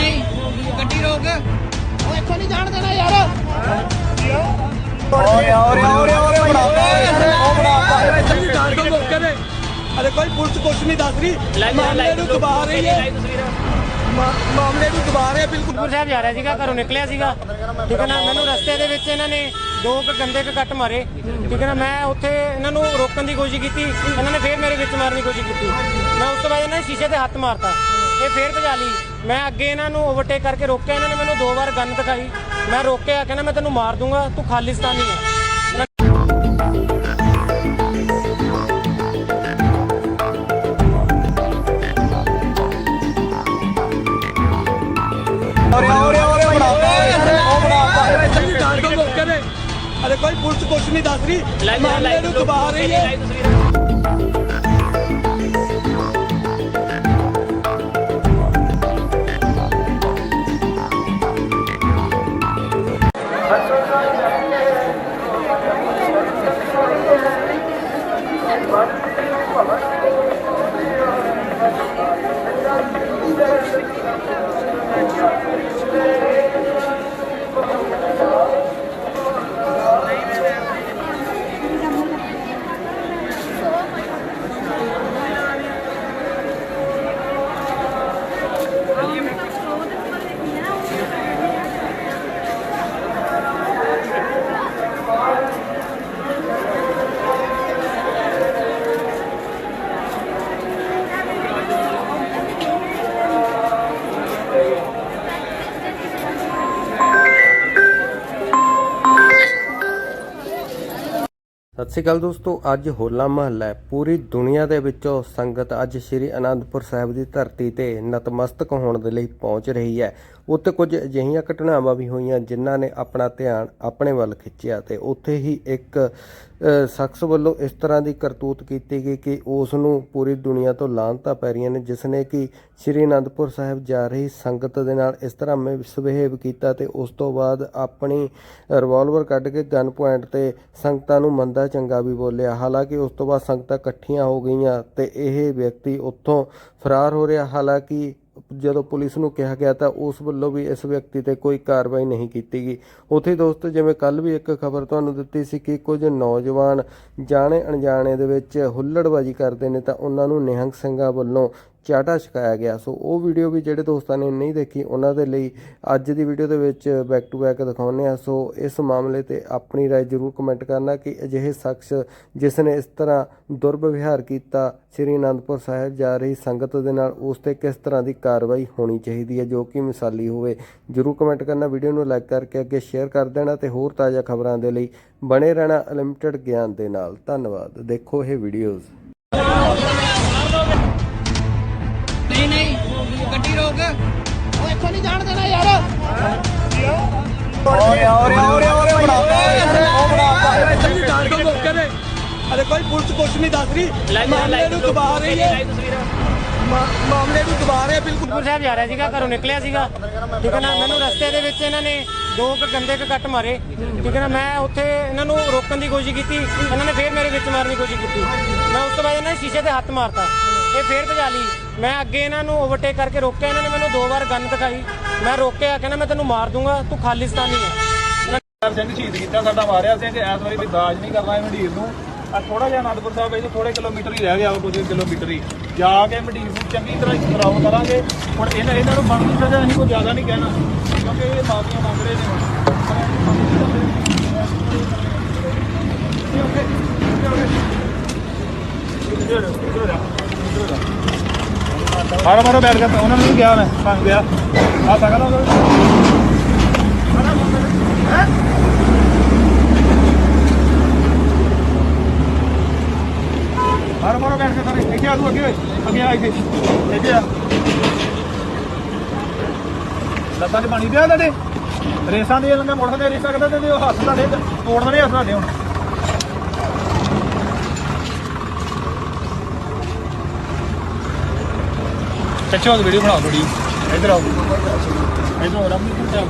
ਨਹੀਂ ਗੱਡੀ ਰੋਕ ਓਏ ਇੱਥੋਂ ਨਹੀਂ ਜਾਣ ਦੇਣਾ ਯਾਰ ਓਰੇ ਓਰੇ ਓਰੇ ਓਰੇ ਬਣਾਉਂਦਾ ਉਹ ਬਣਾਉਂਦਾ ਇੱਥੇ ਜਾਣ ਤੋਂ ਮੌਕੇ ਤੇ ਅਰੇ ਕੋਈ ਪੁਲਿਸ ਕੁਛ ਨਹੀਂ ਦੱਸ ਰਹੀ ਮਾਮਲੇ ਨੂੰ ਦਬਾ ਰਹੀ ਹੈ ਮਾ- ਮਾਮਲੇ ਨੂੰ ਦਬਾ ਰਹੇ ਬਿਲਕੁਲ ਗੁਰੂ ਸਾਹਿਬ ਜਾ ਰਿਹਾ ਸੀਗਾ ਘਰੋਂ ਨਿਕਲਿਆ ਸੀਗਾ ਠੀਕ ਹੈ ਨਾ ਮੈਨੂੰ ਰਸਤੇ ਦੇ ਵਿੱਚ ਇਹਨਾਂ ਨੇ ਦੋ ਕੁ ਗੰਦੇ ਕੁ ਕੱਟ ਮਾਰੇ ਠੀਕ ਹੈ ਨਾ ਮੈਂ ਉੱਥੇ ਇਹਨਾਂ ਨੂੰ ਰੋਕਣ ਦੀ ਕੋਸ਼ਿਸ਼ ਕੀਤੀ ਇਹਨਾਂ ਨੇ ਫੇਰ ਮੇਰੇ ਵਿੱਚ ਮਾਰਨ ਦੀ ਕੋਸ਼ਿਸ਼ ਕੀਤੀ ਮੈਂ ਉਸ ਤੋਂ ਬਾਅਦ ਇਹਨਾਂ ਨੇ ਸ਼ੀਸ਼ੇ ਤੇ ਹੱਥ ਮਾਰਤਾ ਇਹ ਫੇਰ ਭਜਾ ਲਈ ਮੈਂ ਅੱਗੇ ਇਹਨਾਂ ਨੂੰ ਓਵਰਟੇਕ ਕਰਕੇ ਰੋਕਿਆ ਇਹਨਾਂ ਨੇ ਮੈਨੂੰ ਦੋ ਵਾਰ ਗਨ ਦਿਖਾਈ। ਮੈਂ ਰੋਕਿਆ ਕਹਿੰਦਾ ਮੈਂ ਤੈਨੂੰ ਮਾਰ ਦੂੰਗਾ ਤੂੰ ਖਾਲਿਸਤਾਨੀ ਹੈ। ਅਰੇ ਕੋਈ ਪੁਲਿਸ ਕੁਛ ਨਹੀਂ ਦੱਸ ਰਹੀ। ਮਾਮਲੇ ਨੂੰ ਦਬਾ ਰਹੀ ਹੈ। ਸਤਿ ਸ਼੍ਰੀ ਅਕਾਲ ਦੋਸਤੋ, ਅੱਜ ਹੋਲਾ ਮਹੱਲਾ ਹੈ। ਪੂਰੀ ਦੁਨੀਆ ਦੇ ਵਿੱਚੋਂ ਸੰਗਤ ਅੱਜ ਸ੍ਰੀ ਅਨੰਦਪੁਰ ਸਾਹਿਬ ਦੀ ਧਰਤੀ ਤੇ ਨਤਮਸਤਕ ਹੋਣ ਦੇ ਲਈ ਪਹੁੰਚ ਰਹੀ ਹੈ। ਉੱਥੇ ਕੁਝ ਅਜਿਹੀਆਂ ਘਟਨਾਵਾਂ ਵੀ ਹੋਈਆਂ ਜਿਨ੍ਹਾਂ ਨੇ ਆਪਣਾ ਧਿਆਨ ਆਪਣੇ ਵੱਲ ਖਿੱਚਿਆ ਤੇ ਉੱਥੇ ਹੀ ਇੱਕ ਸ਼ਖਸ ਵੱਲੋਂ ਇਸ ਤਰ੍ਹਾਂ ਦੀ ਕਰਤੂਤ ਕੀਤੀ ਗਈ ਕਿ ਉਸ ਨੂੰ ਪੂਰੀ ਦੁਨੀਆ ਤੋਂ ਲਾਹਨਤਾਂ ਪੈ ਰਹੀਆਂ ਨੇ, ਜਿਸ ਨੇ ਕਿ ਸ੍ਰੀ ਅਨੰਦਪੁਰ ਸਾਹਿਬ ਜਾ ਰਹੀ ਸੰਗਤ ਦੇ ਨਾਲ ਇਸ ਤਰ੍ਹਾਂ ਮਿਸਬਿਹੇਵ ਕੀਤਾ ਤੇ ਉਸ ਤੋਂ ਬਾਅਦ ਆਪਣੀ ਰਿਵਾਲਵਰ ਕੱਢ ਕੇ ਗਨ ਪੁਆਇੰਟ ਤੇ ਸੰਗਤਾਂ ਨੂੰ ਮੰਦਾ ਚੰਗਾ ਵੀ ਬੋਲਿਆ। ਹਾਲਾਂਕਿ ਉਸ ਤੋਂ ਬਾਅਦ ਸੰਗਤਾਂ ਇਕੱਠੀਆਂ ਹੋ ਗਈਆਂ ਤੇ ਇਹ ਵਿਅਕਤੀ ਉੱਥੋਂ ਫਰਾਰ ਹੋ ਰਿਹਾ। ਹਾਲਾਂਕਿ ਜਦੋਂ ਪੁਲਿਸ ਨੂੰ ਕਿਹਾ ਗਿਆ ਤਾਂ ਉਸ ਵੱਲੋਂ ਵੀ ਇਸ ਵਿਅਕਤੀ ਤੇ ਕੋਈ ਕਾਰਵਾਈ ਨਹੀਂ ਕੀਤੀ ਗਈ। ਉੱਥੇ ਦੋਸਤੋ, ਜਿਵੇਂ ਕੱਲ ਵੀ ਇੱਕ ਖਬਰ ਤੁਹਾਨੂੰ ਦਿੱਤੀ ਸੀ ਕਿ ਕੁਝ ਨੌਜਵਾਨ ਜਾਣੇ ਅਣਜਾਣੇ ਦੇ ਵਿੱਚ ਹੁੱਲੜਬਾਜੀ ਕਰਦੇ ਨੇ ਤਾਂ ਉਹਨਾਂ ਨੂੰ ਨਿਹੰਗ ਸਿੰਘਾਂ ਵੱਲੋਂ ਚਾਟਾ ਛਕਾਇਆ ਗਿਆ ਸੋ ਉਹ ਵੀਡੀਓ ਵੀ ਜਿਹੜੇ ਦੋਸਤਾਂ ਨੇ ਨਹੀਂ ਦੇਖੀ ਉਹਨਾਂ ਦੇ ਲਈ ਅੱਜ ਦੀ ਵੀਡੀਓ ਦੇ ਵਿੱਚ ਬੈਕ ਟੂ ਬੈਕ ਦਿਖਾਉਂਦੇ ਆ ਸੋ ਇਸ ਮਾਮਲੇ ਤੇ ਆਪਣੀ رائے ਜ਼ਰੂਰ ਕਮੈਂਟ ਕਰਨਾ ਕਿ ਅਜਿਹੇ ਸ਼ਖਸ ਜਿਸ ਨੇ ਇਸ ਤਰ੍ਹਾਂ ਦੁਰਵਿਵਹਾਰ ਕੀਤਾ ਸ੍ਰੀ ਅਨੰਦਪੁਰ ਸਾਹਿਬ ਜਾ ਰਹੀ ਸੰਗਤ ਦੇ ਨਾਲ ਉਸ ਤੇ ਕਿਸ ਤਰ੍ਹਾਂ ਦੀ ਕਾਰਵਾਈ ਹੋਣੀ ਚਾਹੀਦੀ ਹੈ ਜੋ ਕਿ ਮਿਸਾਲੀ ਹੋਵੇ ਜ਼ਰੂਰ ਕਮੈਂਟ ਕਰਨਾ ਵੀਡੀਓ ਨੂੰ ਲਾਈਕ ਕਰਕੇ ਅੱਗੇ ਸ਼ੇਅਰ ਕਰ ਦੇਣਾ ਤੇ ਹੋਰ ਤਾਜ਼ਾ ਖਬਰਾਂ ਦੇ ਲਈ ਬਣੇ ਰਹਿਣਾ ਅਨਲਿਮਟਿਡ ਗਿਆਨ ਦੇ ਨਾਲ ਧੰਨਵਾਦ ਦੇਖੋ ਇਹ ਵੀਡੀਓਜ਼ ਨਹੀਂ ਨਹੀਂ ਗੱਡੀ ਰੋਕ ਓਏ ਇੱਥੋਂ ਨਹੀਂ ਜਾਣ ਦੇਣਾ ਯਾਰ ਓਰੇ ਓਰੇ ਓਰੇ ਓਰੇ ਬਣਾਉਂਦਾ ਉਹ ਬਣਾਉਂਦਾ ਇੱਥੇ ਜਾਣ ਤੋਂ ਮੌਕੇ ਤੇ ਅਰੇ ਕੋਈ ਪੁਲਿਸ ਕੁਛ ਨਹੀਂ ਦੱਸ ਰਹੀ ਮਾਮਲੇ ਨੂੰ ਦਬਾ ਰਹੀ ਹੈ ਮਾਮਲੇ ਨੂੰ ਦਬਾ ਰਹੇ ਬਿਲਕੁਲ ਗੁਰੂ ਸਾਹਿਬ ਜਾ ਰਿਹਾ ਸੀਗਾ ਘਰੋਂ ਨਿਕਲਿਆ ਸੀਗਾ ਠੀਕ ਹੈ ਨਾ ਮੈਨੂੰ ਰਸਤੇ ਦੇ ਵਿੱਚ ਇਹਨਾਂ ਨੇ ਦੋ ਕੁ ਗੰਦੇ ਕੁ ਕੱਟ ਮਾਰੇ ਠੀਕ ਹੈ ਨਾ ਮੈਂ ਉੱਥੇ ਇਹਨਾਂ ਨੂੰ ਰੋਕਣ ਦੀ ਕੋਸ਼ਿਸ਼ ਕੀਤੀ ਇਹਨਾਂ ਨੇ ਫੇਰ ਮੇਰੇ ਵਿੱਚ ਮਾਰਨ ਦੀ ਕੋਸ਼ਿਸ਼ ਕੀਤੀ ਮੈਂ ਉਸ ਤੋਂ ਬਾਅਦ ਇਹਨਾਂ ਨੇ ਸ਼ੀਸ਼ੇ ਤੇ ਹੱਥ ਮਾਰਤਾ ਇਹ ਫੇਰ ਭਜਾ ਲਈ। ਮੈਂ ਅੱਗੇ ਇਹਨਾਂ ਨੂੰ ਓਵਰਟੇਕ ਕਰਕੇ ਰੋਕਿਆ। ਇਹਨਾਂ ਨੇ ਮੈਨੂੰ ਦੋ ਵਾਰ ਗਨ ਦਿਖਾਈ। ਮੈਂ ਰੋਕਿਆ, ਕਹਿੰਦਾ ਮੈਂ ਤੈਨੂੰ ਮਾਰ ਦੂੰਗਾ, ਤੂੰ ਖਾਲਿਸਤਾਨੀ ਹੈ। ਸਰ ਸਿੰਘ ਸ਼ਹੀਦ ਕੀਤਾ, ਸਾਡਾ ਮਾਰਿਆ ਸਿੰਘ ਐਸ ਵਾਰੀ ਵੀ ਦਾਜ ਨਹੀਂ ਕਰਨਾ ਇਹ ਮੰਡੀਰ ਨੂੰ। ਆ ਥੋੜਾ ਜਿਹਾ ਅਨੰਦਪੁਰ ਸਾਹਿਬ ਵਿੱਚ ਥੋੜੇ ਕਿਲੋਮੀਟਰ ਹੀ ਰਹਿ ਗਿਆ ਵਾ ਕੁਝ ਕਿਲੋਮੀਟਰ ਹੀ। ਜਾ ਕੇ ਮੰਡੀਰ ਨੂੰ ਚੰਗੀ ਤਰ੍ਹਾਂ ਖਰਾਬ ਕਰਾਂਗੇ। ਹੁਣ ਇਹਨਾਂ ਇਹਨਾਂ ਨੂੰ ਬਣਦੀ ਸਜ਼ਾ ਅਸੀਂ ਕੋਈ ਜ਼ਿਆਦਾ ਨਹੀਂ ਕਹਿਣਾ, ਕਿਉਂਕਿ ਇਹ ਮਾਫੀਆਂ ਮੰਗ ਰਹੇ ਨੇ ਮਾਰੋ ਮਾਰੋ ਬੈਠ ਗਿਆ ਉਹਨਾਂ ਨੂੰ ਵੀ ਗਿਆ ਮੈਂ ਭੰਗ ਗਿਆ ਆ ਸਕਦਾ ਮਾਰੋ ਮਾਰੋ ਬੈਠ ਕੇ ਸਾਰੇ ਇੱਥੇ ਆ ਤੂੰ ਅੱਗੇ ਅੱਗੇ ਆ ਇੱਥੇ। ਇੱਥੇ ਆ। ਲੱਤਾਂ 'ਚ ਪਾਣੀ ਪਿਆ ਤੁਹਾਡੇ ਰੇਸਾਂ ਦੇ ਲੰਗਾ ਮੋਟਰ ਰੇਸਾਂ ਕਰਦਾ ਤੇ ਉਹ ਹੱਥ ਤੁਹਾਡੇ ਤੋੜ ਦੇਣੇ ਹੱਥ ਤੁਹਾਡੇ ਹੁਣ। ਪਿੱਛੋਂ ਵੀਡੀਓ ਬਣਾਓ ਥੋੜੀ ਇੱਧਰ ਆਓ। ਇੱਧਰ ਆਓ। ਰਾਮੀ ਕਿੱਥੇ ਆ